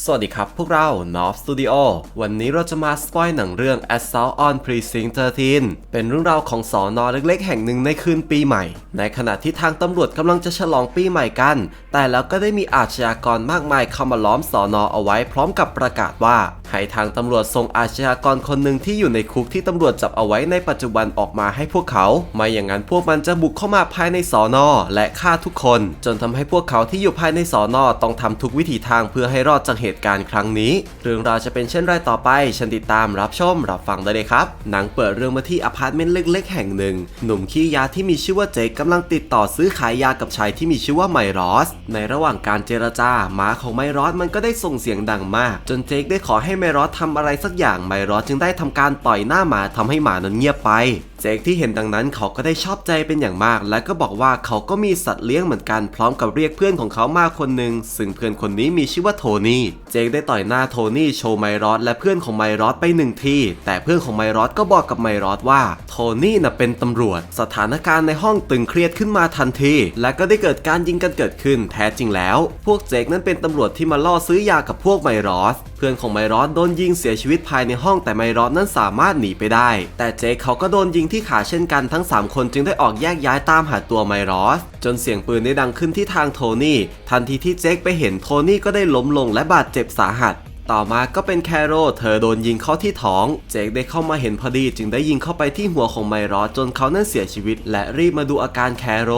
สวัสดีครับ พวกเรา n o f Studio วันนี้เราจะมาสปอยหนังเรื่อง Assault on Precinct 13 เป็นเรื่องราวของสอนอเล็กๆ แห่งหนึ่งในคืนปีใหม่ ในขณะที่ทางตำรวจกำลังจะฉลองปีใหม่กัน แต่แล้วก็ได้มีอาชญากรมากมายเข้ามาล้อมสอนอเอาไว้พร้อมกับประกาศว่า ให้ทางตำรวจส่งอาชญากรคนหนึ่งที่อยู่ในคุกที่ตำรวจจับเอาไว้ในปัจจุบันออกมาให้พวกเขา ไม่อย่างนั้นพวกมันจะบุกเข้ามาภายในสอนอและฆ่าทุกคน จนทำให้พวกเขาที่อยู่ภายในสอนอต้องทำทุกวิถีทางเพื่อให้รอดจากเหตุการณ์ครั้งนี้ เรื่องราวจะเป็นเช่นไรต่อไป ฉันติดตามรับชมรับฟังได้เลยครับ หนังเปิดเรื่องมาที่อพาร์ตเมนต์เล็ก ๆ แห่งหนึ่ง หนุ่มขี้ยาที่มีชื่อว่าเจคกำลังติดต่อซื้อขายยากับชายที่มีชื่อว่าไมรอส ในระหว่างการเจรจาหมาของไมรอสมันก็ได้ส่งเสียงดังมาก จนเจคได้ขอให้ไมรอสทำอะไรสักอย่างไมรอสจึงได้ทำการต่อยหน้าหมาทำให้หมานั้นเงียบไป เจคที่เห็นดังนั้นเขาก็ได้ชอบใจเป็นอย่างมาก และก็บอกว่าเขาก็มีสัตว์เลี้ยงเหมือนกันพร้อมกับเรียกเพื่อนของเขามาคนหนึ่งซึ่งเพื่อนคนนี้มีชื่อว่าโทนี่เจคได้ต่อยหน้าโทนี่โชว์ไมรอสและเพื่อนของไมรอสไปหนึ่งทีแต่เพื่อนของไมรอสก็บอกกับไมรอสว่าโทนี่น่ะเป็นตำรวจ สถานการณ์ในห้องตึงเครียดขึ้นมาทันที และก็ได้เกิดการยิงกันเกิดขึ้นแท้จริงแล้ว พวกเจคนั้นเป็นตำรวจที่มาล่อซื้อยากับพวกไมรอส พื่อนของไมรอนโดนยิงเสียชีวิตภายในห้องแต่ไมรอนนั้นสามารถหนีไปได้ แต่เจคเขาก็โดนยิงที่ขาเช่นกันทั้ง 3 คนจึงได้ออกแยกย้ายตามหาตัวไมรอสจนเสียงปืนได้ดังขึ้นที่ทางโทนี่ทันทีที่เจคไปเห็นโทนี่ก็ได้ล้มลงและบาดเจ็บสาหัส ต่อมาก็เป็นแคโรเธอโดนยิงเข้าที่ท้อง เจคได้เข้ามาเห็นพอดีจึงได้ยิงเข้าไปที่หัวของไมรอสจนเขานั้นเสียชีวิต และรีบมาดูอาการแคโร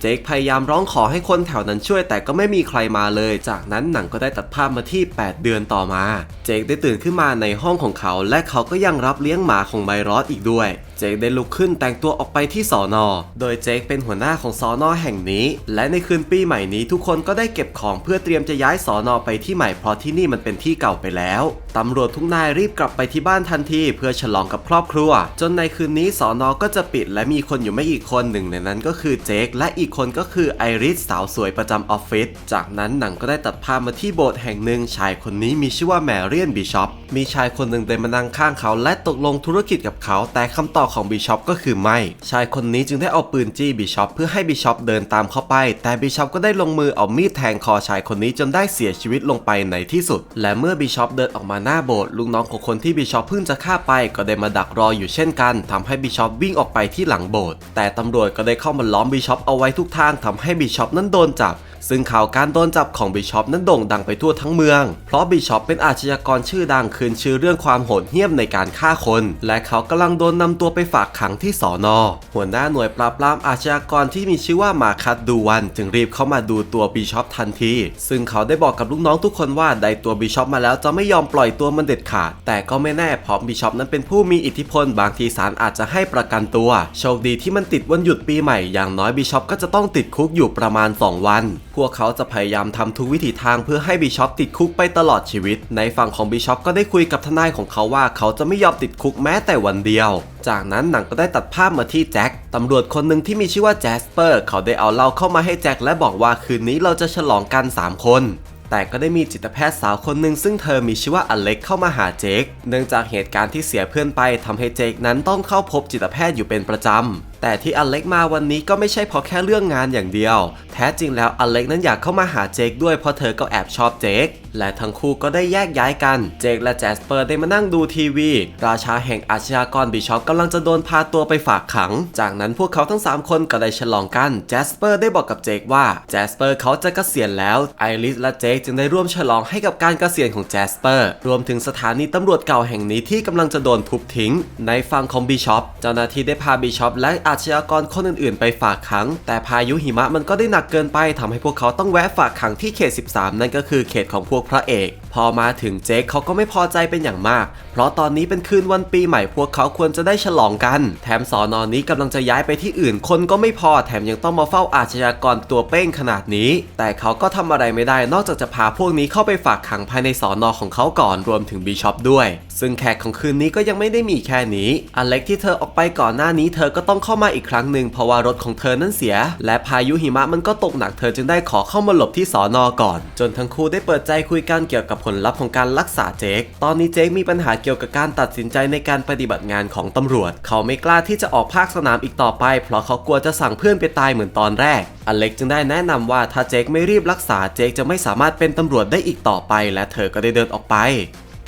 เจคพยายามร้องขอให้คนแถวนั้นช่วยแต่ก็ไม่มีใครมาเลย จากนั้นหนังก็ได้ตัดภาพมาที่ 8 เดือนต่อมา เจคได้ตื่นขึ้นมาในห้องของเขา และเขาก็ยังรับเลี้ยงหมาของไมรอสอีกด้วย จคได้ลุกขึ้นแต่งตัวออกไปที่สอนอ โดยเจคเป็นหัวหน้าของสอนอแห่งนี้ และในคืนปีใหม่นี้ทุกคนก็ได้เก็บของเพื่อเตรียมจะย้ายสอนอไปที่ใหม่เพราะที่นี่มันเป็นที่เก่าไปแล้วตำรวจทุกนายรีบกลับไปที่บ้านทันทีเพื่อฉลองกับครอบครัว จนในคืนนี้สอนอก็จะปิดและมีคนอยู่ไม่กี่คนหนึ่งในนั้นก็คือเจคและอีกคนก็คือไอริสสาวสวยประจำออฟฟิศจากนั้นหนังก็ได้ตัดภาพมาที่โบสถ์แห่งหนึ่งชายคนนี้มีชื่อว่าแมเรียนบิชอปมีชายคนหนึ่งเดินมานั่งข้างเขาและตกลงธุรกิจกับเขา แต่คำตอบของบิชอปก็คือไม่ ชายคนนี้จึงได้เอาปืนจี้บิชอปเพื่อให้บิชอปเดินตามเข้าไป แต่บิชอปก็ได้ลงมือเอามีดแทงคอชายคนนี้จนได้เสียชีวิตลงไปในที่สุด และเมื่อบิชอปเดินออกมาหน้าโบสถ์ลูกน้องของคนที่บิชอปเพิ่งจะฆ่าไปก็ได้มาดักรออยู่เช่นกันทำให้บิชอปวิ่งออกไปที่หลังโบสถ์แต่ตำรวจก็ได้เข้ามาล้อมบิชอปเอาไว้ทุกทางทำให้บิชอปนั้นโดนจับ ซึ่งข่าวการโดนจับของบิชอปนั้นโด่งดังไปทั่วทั้งเมือง เพราะบิชอปเป็นอาชญากรชื่อดังคืนชื่อเรื่องความโหดเหี้ยมในการฆ่าคน และเขากำลังโดนนำตัวไปฝากขังที่สอนอหัวหน้าหน่วยปราบปรามอาชญากรที่มีชื่อว่ามาคัดดูวันจึงรีบเข้ามาดูตัวบิชอปทันที ซึ่งเขาได้บอกกับลูกน้องทุกคนว่าได้ตัวบิชอปมาแล้วจะไม่ยอมปล่อยตัวมันเด็ดขาด แต่ก็ไม่แน่เพราะบิชอปนั้นเป็นผู้มีอิทธิพลบางทีศาลอาจจะให้ประกันตัว โชคดีที่มันติดวันหยุดปีใหม่อย่างน้อยบิชอปก็จะต้องติดคุกอยู่ประมาณ 2 วันพวกเขาจะพยายามทำทุกวิถีทางเพื่อให้บิชอปติดคุกไปตลอดชีวิต ในฝั่งของบิชอปก็ได้คุยกับทนายของเขาว่าเขาจะไม่ยอมติดคุกแม้แต่วันเดียว จากนั้นหนังก็ได้ตัดภาพมาที่แจ็คตำรวจคนหนึ่งที่มีชื่อว่าแจสเปอร์ เขาได้เอาเหล้าเข้ามาให้แจ็คและบอกว่าคืนนี้เราจะฉลองกัน 3 คนแต่ก็ได้มีจิตแพทย์สาวคนหนึ่งซึ่งเธอมีชื่อว่าอเล็กเข้ามาหาเจค เนื่องจากเหตุการณ์ที่เสียเพื่อนไปทำให้เจคนั้นต้องเข้าพบจิตแพทย์อยู่เป็นประจำ แต่ที่อเล็กมาวันนี้ก็ไม่ใช่เพราะแค่เรื่องงานอย่างเดียว แท้จริงแล้วอเล็กนั้นอยากเข้ามาหาเจคด้วยเพราะเธอก็แอบชอบเจค และทั้งคู่ก็ได้แยกย้ายกัน เจคและแจสเปอร์ได้มานั่งดูทีวี ราชาแห่งอาชญากรบิชอปกำลังจะโดนพาตัวไปฝากขัง จากนั้นพวกเขาทั้ง 3 คนก็ได้ฉลองกัน แจสเปอร์ได้บอกกับเจคว่า แจสเปอร์เขาจะเกษียณแล้ว ไอริสและเจคจึงได้ร่วมฉลองให้กับการเกษียณของแจสเปอร์ รวมถึงสถานีตำรวจเก่าแห่งนี้ที่กำลังจะโดนทุบทิ้ง ในฝั่งของบิชอป เจ้าหน้าที่ได้พาบิชอปและอาชญากรคนอื่นๆ ไปฝากขัง แต่พายุหิมะมันก็ได้หนักเกินไปทำให้พวกเขาต้องแวะฝากขังที่เขต 13 นั่นก็คือเขตของพวกพระเอก พอมาถึงเจคเขาก็ไม่พอใจเป็นอย่างมาก เพราะตอนนี้เป็นคืนวันปีใหม่พวกเขาควรจะได้ฉลองกัน แถมสอนอนนี้กำลังจะย้ายไปที่อื่น คนก็ไม่พอแถมยังต้องมาเฝ้าอาชญากรตัวเป้งขนาดนี้ แต่เขาก็ทำอะไรไม่ได้นอกจากจะพาพวกนี้เข้าไปฝากขังภายในสอนอของเขาก่อนรวมถึงบีชอปด้วย ซึ่งแขกของคืนนี้ก็ยังไม่ได้มีแค่นี้ อเล็กที่เธอออกไปก่อนหน้านี้เธอก็ต้องเข้ามาอีกครั้งหนึ่งเพราะว่ารถของเธอนั้นเสีย และพายุหิมะมันก็ตกหนักเธอจึงได้ขอเข้ามาหลบที่สอนอก่อน จนทั้งคู่ได้เปิดใจคุยกันเกี่ยวกับผลลัพธ์ของการรักษาเจค ตอนนี้เจคมีปัญหาเกี่ยวกับการตัดสินใจในการปฏิบัติงานของตำรวจ เขาไม่กล้าที่จะออกภาคสนามอีกต่อไป เพราะเขากลัวจะสั่งเพื่อนไปตายเหมือนตอนแรก อเล็กจึงได้แนะนำว่าถ้าเจคไม่รีบรักษาเจคจะไม่สามารถเป็นตำรวจได้อีกต่อไป และเธอก็ได้เดินออกไป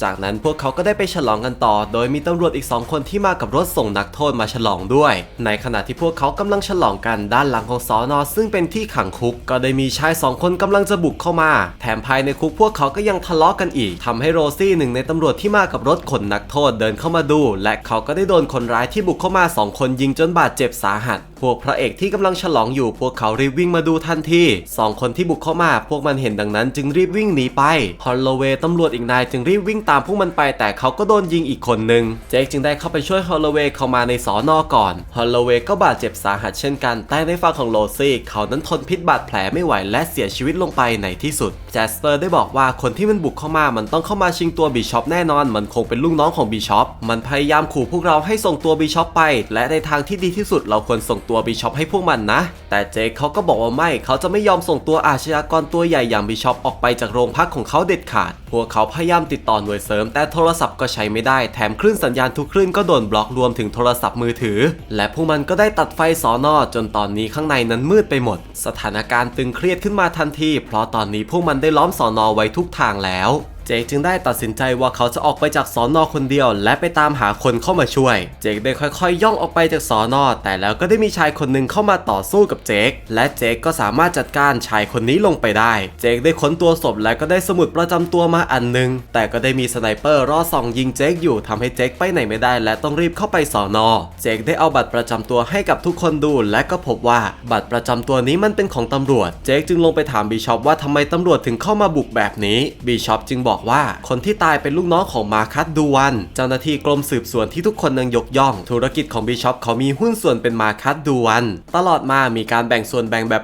จากนั้นพวกเขาก็ได้ไปฉลองกันต่อ โดยมีตำรวจอีกสองคนที่มากับรถส่งนักโทษมาฉลองด้วย ในขณะที่พวกเขากำลังฉลองกันด้านหลังของสอนอซึ่งเป็นที่ขังคุก ก็ได้มีชายสองคนกำลังจะบุกเข้ามา แถมภายในคุกพวกเขาก็ยังทะเลาะกันอีกทำให้โรซี่หนึ่งในตำรวจที่มากับรถขนนักโทษเดินเข้ามาดู และเขาก็ได้โดนคนร้ายที่บุกเข้ามาสองคนยิงจนบาดเจ็บสาหัส วกพระเอกที่กำลังฉลองอยู่พวกเขารีบวิ่งมาดูทันทีสองคนที่บุกเข้ามาพวกมันเห็นดังนั้นจึงรีบวิ่งหนีไปฮอลโลเวย์ตำรวจอีกนายจึงรีบวิ่งตามพวกมันไป แต่เขาก็โดนยิงอีกคนหนึ่งเจคจึงได้เข้าไปช่วยฮอลโลเวย์เข้ามาในสอนอก่อนฮอลโลเวย์ก็บาดเจ็บสาหัสเช่นกันแต่ในฝั่งของโรซี่เขานั้นทนพิษบาดแผลไม่ไหวและเสียชีวิตลงไปในที่สุดแจสเปอร์ได้บอกว่าคนที่มันบุกเข้ามามันต้องเข้ามาชิงตัวบิชอปแน่นอน มันคงเป็นลูกน้องของบิชอปมันพยายามขู่พวกเราให้ส่งตัวบิชอปไป และในทางที่ดีที่สุดเราควรส่งตัวบิชอปให้พวกมันนะ แต่เจคเขาก็บอกว่าไม่เขาจะไม่ยอมส่งตัวอาชญากรตัวใหญ่อย่างบิชอปออกไปจากโรงพักของเขาเด็ดขาด พวกเขาพยายามติดต่อหน่วยเสริม แต่โทรศัพท์ก็ใช้ไม่ได้ แถมคลื่นสัญญาณทุกคลื่นก็โดนบล็อกรวมถึงโทรศัพท์มือถือ และพวกมันก็ได้ตัดไฟสอนอจนตอนนี้ข้างในนั้นมืดไปหมด สถานการณ์ตึงเครียดขึ้นมาทันที เพราะตอนนี้พวกมันได้ล้อมสอนอไว้ทุกทางแล้ว เจคจึงได้ตัดสินใจว่าเขาจะออกไปจากสอนอคนเดียว และไปตามหาคนเข้ามาช่วย เจคได้ค่อยๆ ย่องออกไปจากสอนอแต่แล้วก็ได้มีชายคนหนึ่งเข้ามาต่อสู้กับเจคและเจคก็สามารถจัดการชายคนนี้ลงไปได้ เจคได้ค้นตัวศพและก็ได้สมุดประจำตัวมาอันหนึง แต่ก็ได้มีสไนเปอร์รอส่องยิงเจคอยู่ทำให้เจคไปไหนไม่ได้ และต้องรีบเข้าไปสอนอ เจคได้เอาบัตรประจำตัวให้กับทุกคนดู และก็พบว่าบัตรประจำตัวนี้มันเป็นของตำรวจ เจคจึงลงไปถามบีชอปว่าทำไมตำรวจถึงเข้ามาบุกแบบนี้ บีชอปจึงบอกอกว่าคนที่ตายเป็นลูกน้องของมาคัสดูวัน เจ้าหน้าที่กรมสืบสวนที่ทุกคนยังยกย่อง ธุรกิจของบีชอปเขามีหุ้นส่วนเป็นมาคัสดูวัน ตลอดมามีการแบ่งส่วนแบ่งแบบ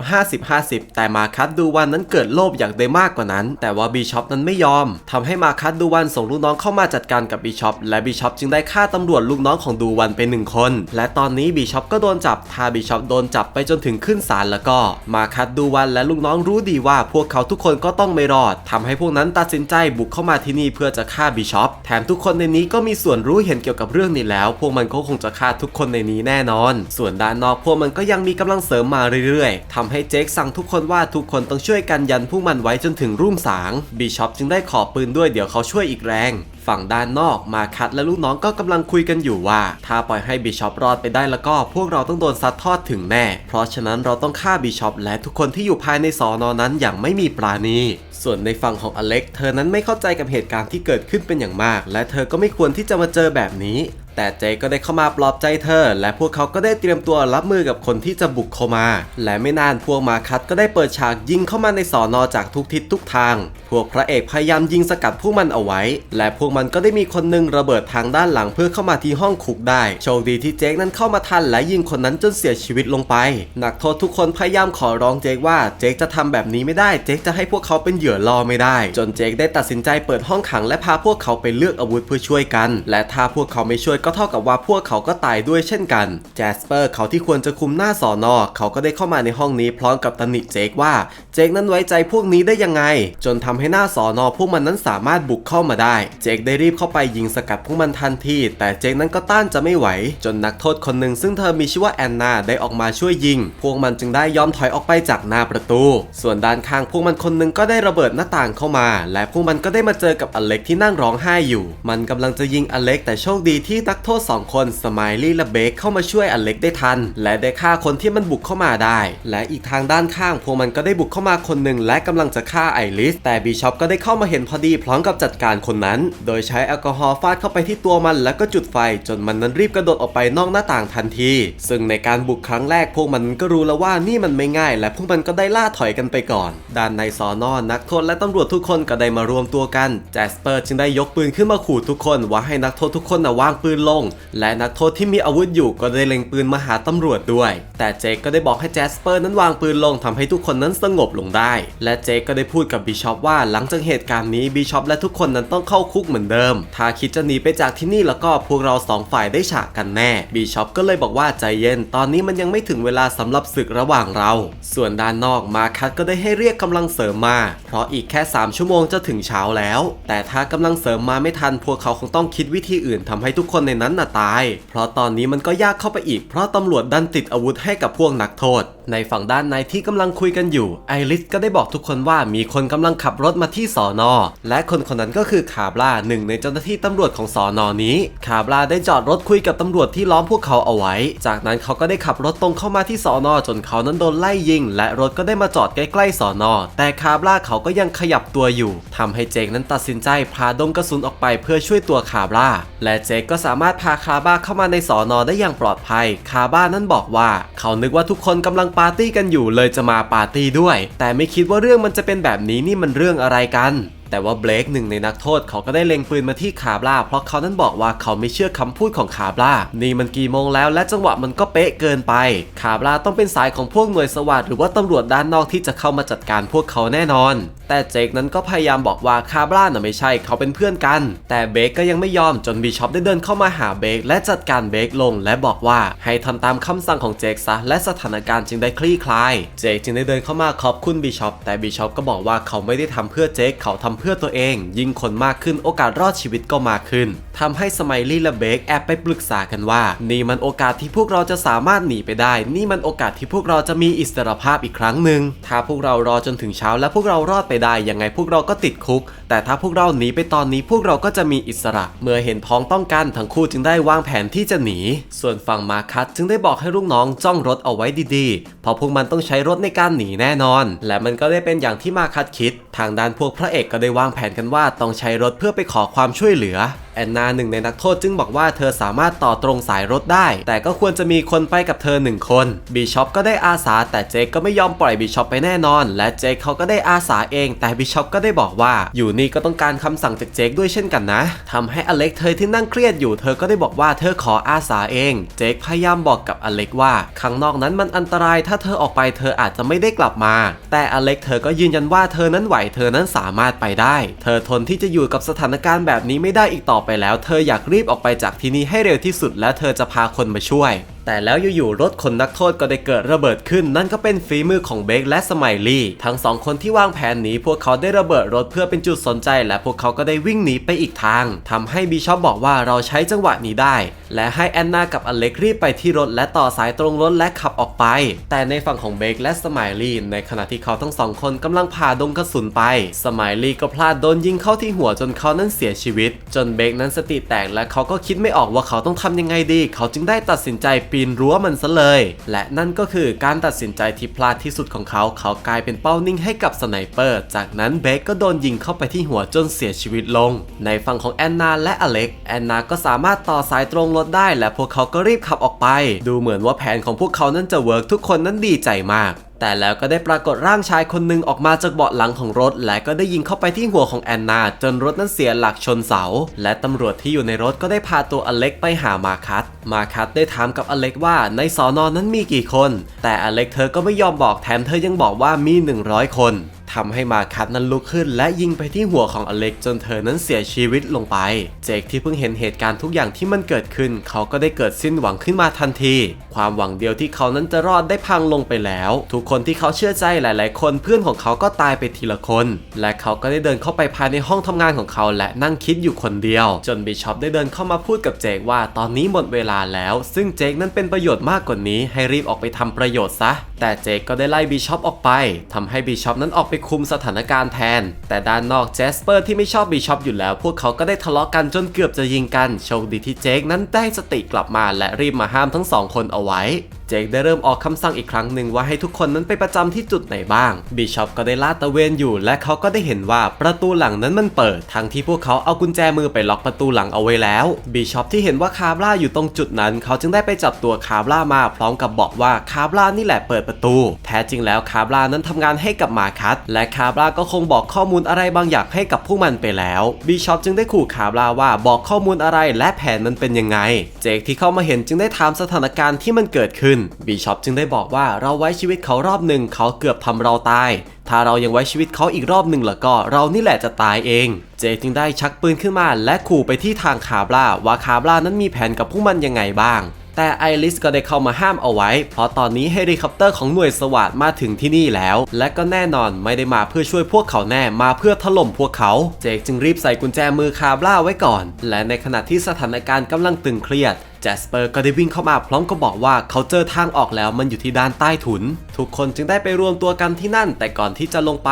50-50 แต่มาคัสดูวันนั้นเกิดโลภอยากได้มากกว่านั้น แต่ว่าบีชอปนั้นไม่ยอมทำให้มาคัสดูวันส่งลูกน้องเข้ามาจัดการกับบีชอปและบีชอปจึงได้ฆ่าตำรวจลูกน้องของดูวันไปหนึ่งคน และตอนนี้บีชอปก็โดนจับถ้าบีชอปโดนจับไปจนถึงขึ้นศาลแล้วก็ มาคัสดูวันและลูกน้องรู้ดีว่าพวกเขาทุกคนก็ต้องไม่รอดทำให้พวกนั้นตัดสินใจบกเข้ามาที่นี่เพื่อจะฆ่าบิชอปแถมทุกคนในนี้ก็มีส่วนรู้เห็นเกี่ยวกับเรื่องนี้แล้ว พวกมันก็คงจะฆ่าทุกคนในนี้แน่นอน ส่วนด้านนอกพวกมันก็ยังมีกำลังเสริมมาเรื่อยๆทำให้เจคสั่งทุกคนว่าทุกคนต้องช่วยกันยันพวกมันไว้จนถึงรุ่งสางบิชอปจึงได้ขอปืนด้วยเดี๋ยวเขาช่วยอีกแรง ฝั่งด้านนอก มาคัดและลูกน้องก็กำลังคุยกันอยู่ว่า ถ้าปล่อยให้บิชอปรอดไปได้แล้วก็พวกเราต้องโดนซัดทอดถึงแน่ เพราะฉะนั้นเราต้องฆ่าบิชอปและทุกคนที่อยู่ภายในสอนอนั้นอย่างไม่มีปราณี ส่วนในฝั่งของอเล็ก เธอนั้นไม่เข้าใจกับเหตุการณ์ที่เกิดขึ้นเป็นอย่างมาก และเธอก็ไม่ควรที่จะมาเจอแบบนี้ แต่เจก็ได้เข้ามาปลอบใจเธอ และพวกเขาก็ได้เตรียมตัวรับมือกับคนที่จะบุกเข้ามา และไม่นานพวกมาคัตก็ได้เปิดฉากยิงเข้ามาในสอนอจากทุกทิศทุกทาง พวกพระเอกพยายามยิงสกัดพวกมันเอาไว้ และพวกมันก็ได้มีคนหนึงระเบิดทางด้านหลังเพื่อเข้ามาที่ห้องคุกได้ โชคดีที่เจคนั้นเข้ามาทันและยิงคนนั้นจนเสียชีวิตลงไป นักโทษทุกคนพยายามขอร้องเจคว่าเจคจะทำแบบนี้ไม่ได้ เจคจะให้พวกเขาเป็นเหยื่อล่อไม่ได้ จนเจคได้ตัดสินใจเปิดห้องขังและพาพวกเขาไปเลือกอาวุธเพื่อช่วยกัน และถ้าพวกเขาไม่ช่วยก็เท่ากับว่าพวกเขาก็ตายด้วยเช่นกันแจสเปอร์เขาที่ควรจะคุมหน้าสอนอเขาก็ได้เข้ามาในห้องนี้พร้อมกับตำหนิเจคว่าเจคนั้นไว้ใจพวกนี้ได้ยังไง จนทำให้หน้าสอนอพวกมันนั้นสามารถบุกเข้ามาได้ เจคได้รีบเข้าไปยิงสกัดพวกมันทันทีแต่เจคนั้นก็ต้านจะไม่ไหว จนนักโทษคนหนึ่งซึ่งเธอมีชื่อว่าแอนนาได้ออกมาช่วยยิง พวกมันจึงได้ยอมถอยออกไปจากหน้าประตู ส่วนด้านข้างพวกมันคนหนึ่งก็ได้ระเบิดหน้าต่างเข้ามา และพวกมันก็ได้มาเจอกับอเล็กที่นั่งร้องไห้อยู่ มันกำลังจะยิงอเล็กแต่โชคดีที่นักโทษสองคนสมายลี่และเบคเข้ามาช่วยอเล็กได้ทัน และได้ฆ่าคนที่มันบุกเข้ามาได้ และอีกทางด้านข้างพวกมันก็ได้บุกเข้ามาคนหนึ่งและกำลังจะฆ่าไอริส แต่บีชอปก็ได้เข้ามาเห็นพอดีพร้อมกับจัดการคนนั้น โดยใช้แอลกอฮอล์ฟาดเข้าไปที่ตัวมันแล้วก็จุดไฟ จนมันนั้นรีบกระโดดออกไปนอกหน้าต่างทันที ซึ่งในการบุกครั้งแรกพวกมันก็รู้แล้วว่านี่มันไม่ง่าย และพวกมันก็ได้ล่าถอยกันไปก่อน ด้านในสอนอนักโทษและตำรวจทุกคนก็ได้มารวมตัวกันแจสเปอร์จึงได้ยกปืนขึ้นมาขู่ทุกคนว่าให้นักโทษทุกคนนะวางปืนนลง และนักโทษที่มีอาวุธอยู่ก็ได้เล็งปืนมาหาตำรวจด้วย แต่เจคก็ได้บอกให้แจสเปอร์นั้นวางปืนลงทำให้ทุกคนนั้นสงบลงได้ และเจคก็ได้พูดกับบิชอปว่าหลังจากเหตุการณ์นี้บิชอปและทุกคนนั้นต้องเข้าคุกเหมือนเดิม ถ้าคิดจะหนีไปจากที่นี่แล้วก็พวกเราสองฝ่ายได้ฉากกันแน่บิชอปก็เลยบอกว่าใจเย็น ตอนนี้มันยังไม่ถึงเวลาสำหรับศึกระหว่างเรา ส่วนด้านนอกมาคัตก็ได้ให้เรียกกำลังเสริมมา เพราะอีกแค่ 3 ชั่วโมงจะถึงเช้าแล้ว แต่ถ้ากำลังเสริมมาไม่ทันพวกเขาคงต้องคิดวิธีอื่นทำให้ทุกคนในนั้นน่ะตาย เพราะตอนนี้มันก็ยากเข้าไปอีก เพราะตำรวจดันติดอาวุธให้กับพวกนักโทษ ในฝั่งด้านในที่กำลังคุยกันอยู่ ไอริสก็ได้บอกทุกคนว่ามีคนกำลังขับรถมาที่สอนอ และคนคนนั้นก็คือคาบลาหนึ่งในเจ้าหน้าที่ตำรวจของสอนอนี้ คาบลาได้จอดรถคุยกับตำรวจที่ล้อมพวกเขาเอาไว้ จากนั้นเขาก็ได้ขับรถตรงเข้ามาที่สอนอจนเขานั้นโดนไล่ยิง และรถก็ได้มาจอดใกล้ๆสอนอ แต่คาบลาเขาก็ยังขยับตัวอยู่ทำให้เจคนั้นตัดสินใจพาดงกระสุนออกไปเพื่อช่วยตัวคาบลาและเจก็สามารถพาคาบ้าเข้ามาในสอนอได้อย่างปลอดภัย คาบ้านั้นบอกว่า เขานึกว่าทุกคนกำลังปาร์ตี้กันอยู่เลยจะมาปาร์ตี้ด้วย แต่ไม่คิดว่าเรื่องมันจะเป็นแบบนี้นี่มันเรื่องอะไรกัน แต่ว่าเบลกหนึ่งในนักโทษเขาก็ได้เล็งปืนมาที่คาบลาเพราะเขานั้นบอกว่าเขาไม่เชื่อคำพูดของคาบลานี่มันกี่โมงแล้วและจังหวะมันก็เป๊ะเกินไป คาบลาต้องเป็นสายของพวกหน่วยสวัสดหรือว่าตำรวจด้านนอกที่จะเข้ามาจัดการพวกเขาแน่นอน แต่เจคนั้นก็พยายามบอกว่าคาบลาน่ะไม่ใช่เขาเป็นเพื่อนกัน แต่เบคก็ยังไม่ยอมจนบิชอปได้เดินเข้ามาหาเบคและจัดการเบคลง และบอกว่าให้ทำตามคำสั่งของเจคซะและสถานการณ์จึงได้คลี่คลาย เจคจึงได้เดินเข้ามาขอบคุณบิชอปแต่บิชอปก็บอกว่าเขาไม่ได้ทำเพื่อเจคเขาทำเพื่อตัวเอง ยิ่งคนมากขึ้นโอกาสรอดชีวิตก็มากขึ้นทำให้สไมลี่และเบคแอบไปปรึกษากันว่า นี่มันโอกาสที่พวกเราจะสามารถหนีไปได้ นี่มันโอกาสที่พวกเราจะมีอิสรภาพอีกครั้งหนึ่งถ้าพวกเรารอจนถึงเช้าและพวกเรารอดไปได้ยังไงพวกเราก็ติดคุก แต่ถ้าพวกเราหนีไปตอนนี้พวกเราก็จะมีอิสระ เมื่อเห็นพ้องต้องกันทั้งคู่จึงได้วางแผนที่จะหนี ส่วนฝั่งมาคัตจึงได้บอกให้ลูกน้องจ้องรถเอาไว้ดีๆ เพราะพวกมันต้องใช้รถในการหนีแน่นอน และมันก็ได้เป็นอย่างที่มาคัตคิด ทางด้านพวกพระเอกก็ได้วางแผนกันว่าต้องใช้รถเพื่อไปขอความช่วยเหลือ อนนาหนึ่งในนักโทษจึงบอกว่าเธอสามารถต่อตรงสายรถได้ แต่ก็ควรจะมีคนไปกับเธอหนึ่งคนบีชอปก็ได้อาสา แต่เจคก็ไม่ยอมปล่อยบีชอปไปแน่นอน และเจคเขาก็ได้อาสาเอง แต่บีชอปก็ได้บอกว่า อยู่นี่ก็ต้องการคำสั่งจากเจคด้วยเช่นกันนะทำให้อเล็กเธอที่นั่งเครียดอยู่เธอก็ได้บอกว่าเธอขออาสาเอง เจคพยายามบอกกับอเล็กว่าข้างนอกนั้นมันอันตรายถ้าเธอออกไปเธออาจจะไม่ได้กลับมา แต่อเล็กเธอก็ยืนยันว่าเธอนั้นไหวเธอนั้นสามารถไปได้ เธอทนที่จะอยู่กับสถานการณ์แบบนี้ไม่ได้อีกต่อไปแล้ว เธออยากรีบออกไปจากที่นี่ให้เร็วที่สุดและเธอจะพาคนมาช่วยแต่แล้วอยู่ๆรถขนนักโทษก็ได้เกิดระเบิดขึ้น นั่นก็เป็นฝีมือของเบคและสไมลี่ ทั้งสองคนที่วางแผนหนีพวกเขาได้ระเบิดรถเพื่อเป็นจุดสนใจ และพวกเขาก็ได้วิ่งหนีไปอีกทางทำให้บีชอปบอกว่าเราใช้จังหวะนี้ได้ และให้แอนนากับอเล็กรีบไปที่รถและต่อสายตรงรถและขับออกไป แต่ในฝั่งของเบคและสไมลี่ในขณะที่เขาทั้งสองคนกำลังผ่าดงกระสุนไปสไมลี่ก็พลาดโดนยิงเข้าที่หัวจนเขานั้นเสียชีวิต จนเบคนั้นสติแตกและเขาก็คิดไม่ออกว่าเขาต้องทำยังไงดี เขาจึงได้ตัดสินใจปีนรั้วมันซะเลย และนั่นก็คือการตัดสินใจที่พลาดที่สุดของเขา เขากลายเป็นเป้านิ่งให้กับสไนเปอร์ จากนั้นเบคก็โดนยิงเข้าไปที่หัวจนเสียชีวิตลง ในฝั่งของแอนนาและอเล็ก แอนนาก็สามารถต่อสายตรงรถได้ และพวกเขาก็รีบขับออกไป ดูเหมือนว่าแผนของพวกเขานั้นจะเวิร์กทุกคนนั้นดีใจมาก แต่แล้วก็ได้ปรากฏร่างชายคนหนึ่งออกมาจากเบาะหลังของรถ และก็ได้ยิงเข้าไปที่หัวของแอนนา จนรถนั้นเสียหลักชนเสา และตำรวจที่อยู่ในรถก็ได้พาตัวอเล็กไปหามาคัตมาคัตได้ถามกับอเล็กว่าในสอนอนนั้นมีกี่คน แต่อเล็กเธอก็ไม่ยอมบอกแถมเธอยังบอกว่ามี 100 คน ทำให้มาคัตนั้นลุกขึ้น และยิงไปที่หัวของอเล็กจนเธอนั้นเสียชีวิตลงไป เจคที่เพิ่งเห็นเหตุการณ์ทุกอย่างที่มันเกิดขึ้น เขาก็ได้เกิดสิ้นหวังขึ้นมาทันที ความหวังเดียวที่เขานั้นจะรอดได้พังลงไปแล้ว ทุกคนที่เขาเชื่อใจหลาย ๆ คนเพื่อนของเขาก็ตายไปทีละคน และเขาก็ได้เดินเข้าไปภายในห้องทำงานของเขาและนั่งคิดอยู่คนเดียว จนบิชอปได้เดินเข้ามาพูดกับเจคว่าตอนนี้หมดเวลาแล้ว ซึ่งเจคนั้นเป็นประโยชน์มากกว่านี้ให้รีบออกไปทำประโยชน์ซะ แต่เจคก็ได้ไล่บิชอปออกไปทำให้บิชอปนั้นออกไปคุมสถานการณ์แทน แต่ด้านนอกเจสเปอร์ที่ไม่ชอบบิชอปอยู่แล้ว พวกเขาก็ได้ทะเลาะกันจนเกือบจะยิงกัน โชคดีที่เจคนั้นได้สติกลับมาและรีบมาห้ามทั้งสองคนเอาไว้ เจคได้เริ่มออกคำสั่งอีกครั้งหนึ่งว่าให้ทุกคนนั้นไปประจำที่จุดไหนบ้างบิชอปก็ได้ลาดตระเวนอยู่ และเขาก็ได้เห็นว่าประตูหลังนั้นมันเปิด ทั้งที่พวกเขาเอากุญแจมือไปล็อกประตูหลังเอาไว้แล้วบิชอปที่เห็นว่าคาบล่าอยู่ตรงจุดนั้น เขาจึงได้ไปจับตัวคาบล่ามาพร้อมกับบอกว่าคาบล่านี่แหละเปิดประตู แท้จริงแล้วคาบล่านั้นทำงานให้กับมาคัสและคาบล่าก็คงบอกข้อมูลอะไรบางอย่างให้กับพวกมันไปแล้วบิชอปจึงได้ขู่คาบล่าว่าบอกข้อมูลอะไรและแผนมันเป็นยังไง เจคที่เข้ามาเห็นจึงได้ถามสถานการณ์ที่มันเกิดขึ้นบิชอปจึงได้บอกว่าเราไว้ชีวิตเขารอบหนึ่งเขาเกือบทำเราตาย ถ้าเรายังไว้ชีวิตเขาอีกรอบหนึ่งแล้วก็ เรานี่แหละจะตายเอง เจจึงได้ชักปืนขึ้นมา และขู่ไปที่ทางคาบลาว่าคาบล่านั้นมีแผนกับพวกมันยังไงบ้างแต่ไอริสก็ได้เข้ามาห้ามเอาไว้ เพราะตอนนี้เฮลิคอปเตอร์ของหน่วยสวัสดมาถึงที่นี่แล้ว และก็แน่นอนไม่ได้มาเพื่อช่วยพวกเขาแน่มาเพื่อถล่มพวกเขา เจคจึงรีบใส่กุญแจมือคาบล่าไว้ก่อน และในขณะที่สถานการณ์กำลังตึงเครียด จสเปอร์ก็ได้วิ่งเข้ามาพร้อมกับอกว่าเขาเจอทางออกแล้วมันอยู่ที่ด้านใต้ถุน ทุกคนจึงได้ไปรวมตัวกันที่นั่น แต่ก่อนที่จะลงไป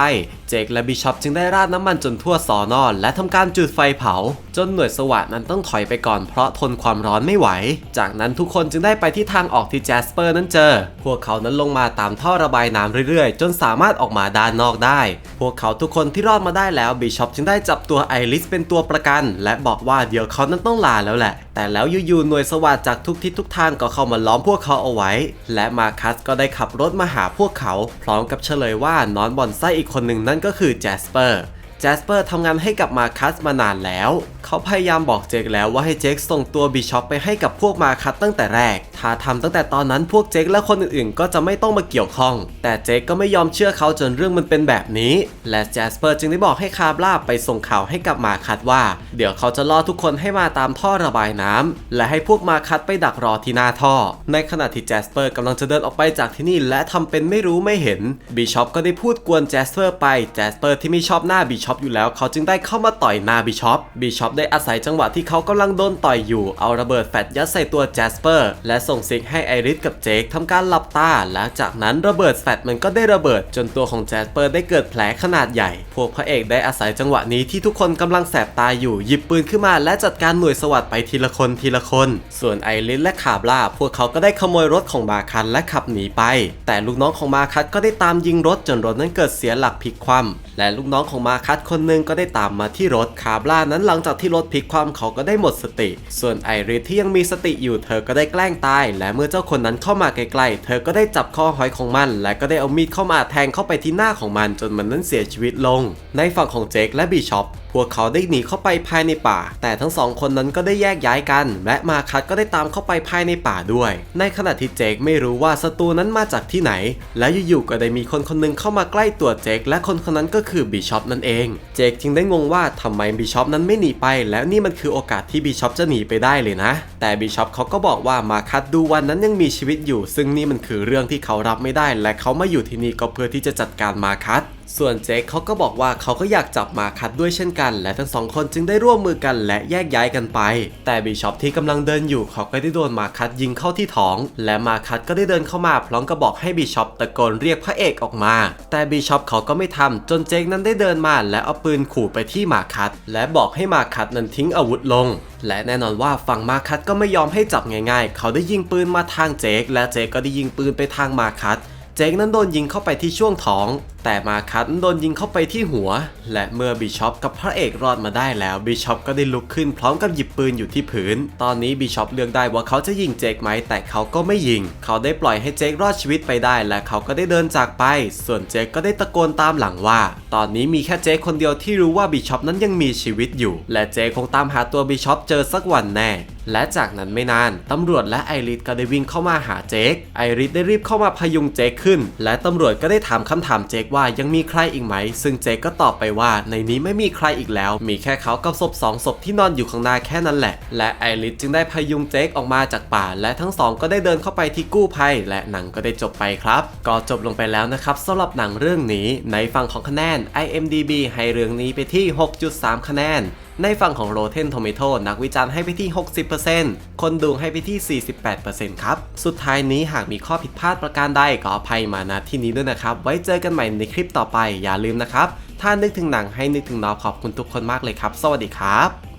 เจคและบิชอปจึงได้ราดน้ำมันจนทั่วสอนอและทำการจุดไฟเผา จนหน่วยสวัสดนั้นต้องถอยไปก่อนเพราะทนความร้อนไม่ไหว จากนั้นทุกคนจึงได้ไปที่ทางออกที่แจสเปอร์นั้นเจอ พวกเขานั้นลงมาตามท่อระบายน้ำเรื่อยๆ จนสามารถออกมาด้านนอกได้ พวกเขาทุกคนที่รอดมาได้แล้วบิชอปจึงได้จับตัวไอริสเป็นตัวประกัน และบอกว่าเดี๋ยวเขานั้นต้องลาแล้วแหละ แต่แล้วอยู่ๆหน่วยสวัสดจากทุกทิศทุกทางก็เข้ามาล้อมพวกเขาเอาไว้ และมาคัสก็ได้ขับรถมาหาพวกเขา พร้อมกับเฉลยว่านอนบอนไซอีกคนหนึ่งนั่นก็คือแจสเปอร์ จสเปอร์ทำงานให้กับมาคัสมานานแล้ว เขาพยายามบอกเจคแล้วว่าให้เจคส่งตัวบิชอปไปให้กับพวกมาคัสตั้งแต่แรก ถ้าทำตั้งแต่ตอนนั้นพวกเจคและคนอื่นๆ ก็จะไม่ต้องมาเกี่ยวข้อง แต่เจคก็ไม่ยอมเชื่อเขาจนเรื่องมันเป็นแบบนี้ และแจสเปอร์จึงได้บอกให้คาบล่าไปส่งข่าวให้กับมาคัสว่า เดี๋ยวเขาจะล่อทุกคนให้มาตามท่อระบายน้ำและให้พวกมาคัสไปดักรอที่หน้าท่อ ในขณะที่แจสเปอร์กำลังจะเดินออกไปจากที่นี่และทำเป็นไม่รู้ไม่เห็นบิชอปก็ได้พูดกวนแจสเปอร์ไปแจสเปอร์ที่ไม่ชอบหน้าบิชอปอยู่แล้ว เขาจึงได้เข้ามาต่อยหน้าบิชอปบิชอปได้อาศัยจังหวะที่เขากำลังโดนต่อยอยู่ เอาระเบิดแฟตยัดใส่ตัวแจสเปอร์ และส่งซิกให้ไอริสกับเจคทำการหลับตาและจากนั้นระเบิดแฟตมันก็ได้ระเบิด จนตัวของแจสเปอร์ได้เกิดแผลขนาดใหญ่ พวกพระเอกได้อาศัยจังหวะนี้ที่ทุกคนกำลังแสบตาอยู่ หยิบปืนขึ้นมาและจัดการหน่วยสวัสดไปทีละคนทีละคน ส่วนไอริสและคาบล่าพวกเขาก็ได้ขโมยรถของมาคันและขับหนีไป แต่ลูกน้องของมาคัสก็ได้ตามยิงรถจนรถนั้นเกิดเสียหลักพลิกคว่ำและลูกน้องของมาคัดคนหนึงก็ได้ตามมาที่รถคาบล่านั้นหลังจากที่รถพลิกความเขาก็ได้หมดสติ ส่วนไอริสที่ยังมีสติอยู่เธอก็ได้แกล้งตาย และเมื่อเจ้าคนนั้นเข้ามาใกล้ๆ เธอก็ได้จับข้อหอยของมัน และก็ได้เอามีดเข้ามาแทงเข้าไปที่หน้าของมันจนมันนั้นเสียชีวิตลง ในฝั่งของเจคและบิชอปพวกเขาได้หนีเข้าไปภายในป่า แต่ทั้งสองคนนั้นก็ได้แยกย้ายกัน และมาคัดก็ได้ตามเข้าไปภายในป่าด้วย ในขณะที่เจคไม่รู้ว่าศัตรูนั้นมาจากที่ไหน และอยู่ๆก็ได้มีคนคนหนึงเข้ามาใกล้ตัวเจคและคนคนนั้นก็คือบิชอปนั่นเอง เจคจึงได้งงว่าทำไมบิชอปนั้นไม่หนีไป แล้วนี่มันคือโอกาสที่บิชอปจะหนีไปได้เลยนะ แต่บิชอปเขาก็บอกว่ามาคัดดูวันนั้นยังมีชีวิตอยู่ ซึ่งนี่มันคือเรื่องที่เขารับไม่ได้ และเขามาอยู่ที่นี่ก็เพื่อที่จะจัดการมาคัด ส่วนเจคเขาก็บอกว่าเขาก็อยากจับมาคัดด้วยเช่นกัน และทั้งสองคนจึงได้ร่วมมือกันและแยกย้ายกันไป แต่บิชอปที่กำลังเดินอยู่เขาก็ได้โดนมาคัดยิงเข้าที่ท้อง และมาคัดก็ได้เดินเข้ามาพร้อมกับบอกให้บิชอปตะโกนเรียกพระเอกออกมา แต่บิชอปเขาก็ไม่ทำจนเจคนั้นได้เดินมาและเอาปืนขู่ไปที่มาคัดและบอกให้มาคัดนั้นทิ้งอาวุธลง และแน่นอนว่าฝั่งมาคัดก็ไม่ยอมให้จับง่าย ๆ เขาได้ยิงปืนมาทางเจคและเจคก็ได้ยิงปืนไปทางมาคัด เจคนั้นโดนยิงเข้าไปที่ช่วงท้อง แต่มาคัตโดนยิงเข้าไปที่หัว และเมื่อบิชอปกับพระเอกรอดมาได้แล้วบิชอปก็ได้ลุกขึ้นพร้อมกับหยิบปืนอยู่ที่พื้น ตอนนี้บิชอปเลือกได้ว่าเขาจะยิงเจคไหมแต่เขาก็ไม่ยิง เขาได้ปล่อยให้เจครอดชีวิตไปได้ และเขาก็ได้เดินจากไป ส่วนเจคก็ได้ตะโกนตามหลังว่า ตอนนี้มีแค่เจคคนเดียวที่รู้ว่าบิชอปนั้นยังมีชีวิตอยู่ และเจคคงตามหาตัวบิชอปเจอสักวันแน่ และจากนั้นไม่นานตำรวจและไอริสก็ได้วิ่งเข้ามาหาเจคไอริสได้รีบเข้ามาพยุงเจคขึ้น และตำรวจก็ได้ถามคำถามเจคว่ายังมีใครอีกไหม ซึ่งเจคก็ตอบไปว่าในนี้ไม่มีใครอีกแล้ว มีแค่เขากับศพสองศพที่นอนอยู่ข้างหน้าแค่นั้นแหละ และไอริสจึงได้พยุงเจคออกมาจากป่า และทั้งสองก็ได้เดินเข้าไปที่กู้ภัย และหนังก็ได้จบไปครับ ก็จบลงไปแล้วนะครับสำหรับหนังเรื่องนี้ในฝั่งของคะแนน IMDB ให้เรื่องนี้ไปที่ 6.3 คะแนน ในฝั่งของ Rotten Tomato นักวิจารณ์ให้ไปที่ 60%คนดูให้ไปที่ 48%ครับ สุดท้ายนี้หากมีข้อผิดพลาดประการใดก็อภัยมาณที่นี้ด้วยนะครับ ไว้เจอกันใหม่ในคลิปต่อไปอย่าลืมนะครับ ถ้านึกถึงหนังให้นึกถึงน้องขอบคุณทุกคนมากเลยครับ สวัสดีครับ